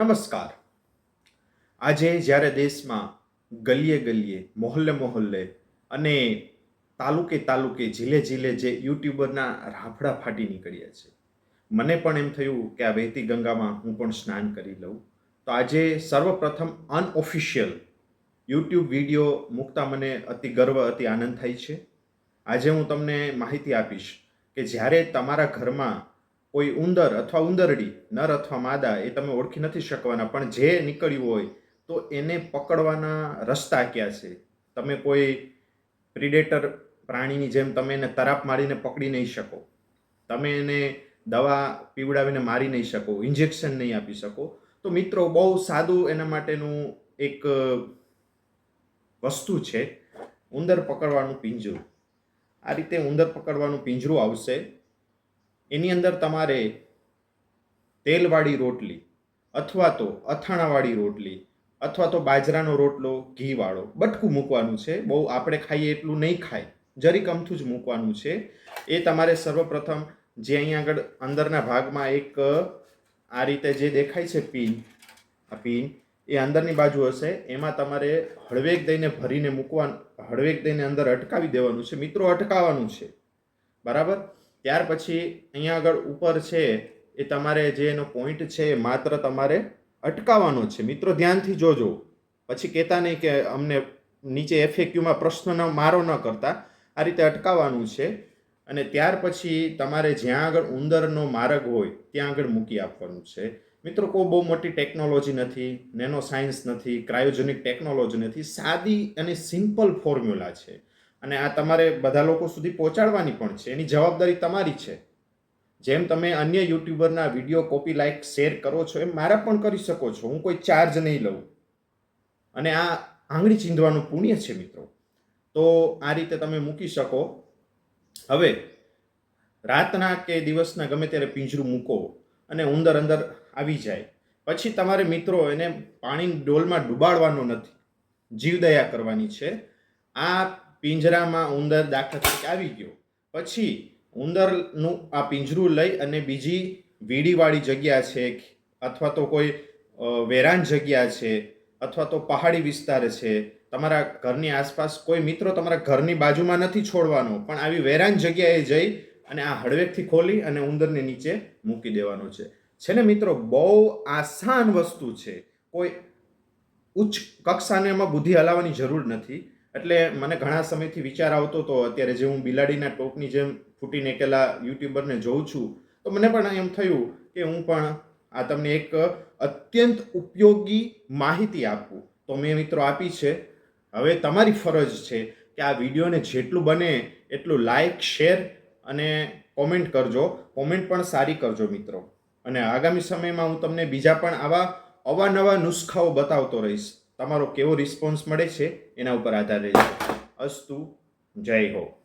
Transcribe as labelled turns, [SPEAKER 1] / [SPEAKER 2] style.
[SPEAKER 1] નમસ્કાર. આજે જ્યારે દેશમાં ગલીએ ગલીએ, મોહલ્લે મોહલ્લે અને તાલુકે તાલુકે જિલ્લે જિલ્લે જે યુટ્યુબરના રાફડા ફાટી નીકળ્યા છે, મને પણ એમ થયું કે આ વહેતી ગંગામાં હું પણ સ્નાન કરી લઉં. તો આજે સર્વપ્રથમ અનઓફિશિયલ યુટ્યુબ વીડિયો મૂકતા મને અતિ ગર્વ, અતિ આનંદ થાય છે. આજે હું તમને માહિતી આપીશ કે જ્યારે તમારા ઘરમાં કોઈ ઉંદર અથવા ઉંદરડી, નર અથવા માદા એ તમે ઓળખી નથી શકવાના, પણ જે નીકળ્યું હોય તો એને પકડવાના રસ્તા ક્યાં છે? તમે કોઈ પ્રિડેટર પ્રાણીની જેમ તમે એને તરાપ મારીને પકડી નહીં શકો. તમે એને દવા પીવડાવીને મારી નહીં શકો, ઇન્જેક્શન નહીં આપી શકો. તો મિત્રો, બહુ સાદું એના માટેનું એક વસ્તુ છે. ઉંદર પકડવાનું પિંજરું. આ રીતે ઉંદર પકડવાનું પિંજરું આવશે. એની અંદર તમારે તેલવાળી રોટલી અથવા તો અથાણાવાળી રોટલી અથવા તો બાજરાનો રોટલો, ઘીવાળો, બટકું મૂકવાનું છે. બહુ આપણે ખાઈએ એટલું નહીં ખાય. જરીક અમથું જ મૂકવાનું છે. એ તમારે સર્વપ્રથમ જે અહીંયા આગળ અંદરના ભાગમાં એક, આ રીતે જે દેખાય છે પીન, આ પીન, એ અંદરની બાજુ હશે. એમાં તમારે હળવેક દઈને ભરીને મૂકવાનું, હળવેક દઈને અંદર અટકાવી દેવાનું છે. મિત્રો, અટકાવવાનું છે. બરાબર? ત્યાર પછી અહીંયા આગળ ઉપર છે, એ તમારે જે એનો પોઈન્ટ છે એ માત્ર તમારે અટકાવવાનો છે. મિત્રો, ધ્યાનથી જોજો. પછી કહેતા નહીં કે અમને નીચે એફએક્યુમાં પ્રશ્ન ન, મારો ન કરતા. આ રીતે અટકાવવાનું છે અને ત્યાર પછી તમારે જ્યાં આગળ ઉંદરનો માર્ગ હોય, ત્યાં આગળ મૂકી આપવાનું છે. મિત્રો, કોઈ બહુ મોટી ટેકનોલોજી નથી નેનો સાયન્સ નથી ક્રાયોજેનિક ટેકનોલોજી નથી. સાદી અને સિમ્પલ ફોર્મ્યુલા છે. અને આ તમારે બધા લોકો સુધી પહોંચાડવાની પણ છે. એની જવાબદારી તમારી છે. જેમ તમે અન્ય યુટ્યુબરના વીડિયો કોપી લાઇક શેર કરો છો, એમ મારા પણ કરી શકો છો. હું કોઈ ચાર્જ નહીં લઉં. અને આ આંગળી ચીંધવાનું પુણ્ય છે મિત્રો. તો આ રીતે તમે મૂકી શકો. હવે, રાતના કે દિવસના ગમે ત્યારે પિંજરું મૂકો અને ઉંદર અંદર આવી જાય. પછી તમારે મિત્રો એને પાણીની ડોલમાં ડૂબાડવાનો નથી. જીવદયા કરવાની છે. આ પિંજરામાં ઉંદર દાખલા તરીકે આવી ગયો. પછી ઉંદરનું આ પિંજરું લઈ અને બીજી વીડીવાળી જગ્યા છે અથવા તો કોઈ વેરાન જગ્યા છે, અથવા તો પહાડી વિસ્તાર છે, તમારા ઘરની આસપાસ કોઈ મિત્રો તમારા ઘરની બાજુમાં નથી છોડવાનો, પણ આવી વેરાન જગ્યાએ જઈ અને આ હળવેકથી ખોલી અને ઉંદરને નીચે મૂકી દેવાનો છે. છે ને મિત્રો, બહુ આસાન વસ્તુ છે. કોઈ ઉચ્ચ કક્ષાને એમાં બુદ્ધિ હલાવવાની જરૂર નથી. એટલે મને ઘણા સમયથી વિચાર આવતો હતો, અત્યારે જે હું બિલાડીના ટોપની જેમ ફૂટી નીકળેલા યુટ્યુબરને જોઉં છું, તો મને પણ એમ થયું કે હું પણ આ તમને એક અત્યંત ઉપયોગી માહિતી આપું. તો મેં મિત્રો આપી છે. હવે તમારી ફરજ છે કે આ વિડીયોને જેટલું બને એટલું લાઈક, શેર અને કોમેન્ટ કરજો. કોમેન્ટ પણ સારી કરજો મિત્રો. અને આગામી સમયમાં હું તમને બીજા પણ આવા અવાનવા નુસ્ખાઓ બતાવતો રહીશ. તમારો કેવો રિસ્પોન્સ મળે છે એના ઉપર આધાર રહેશે. અસ્તુ જય હો.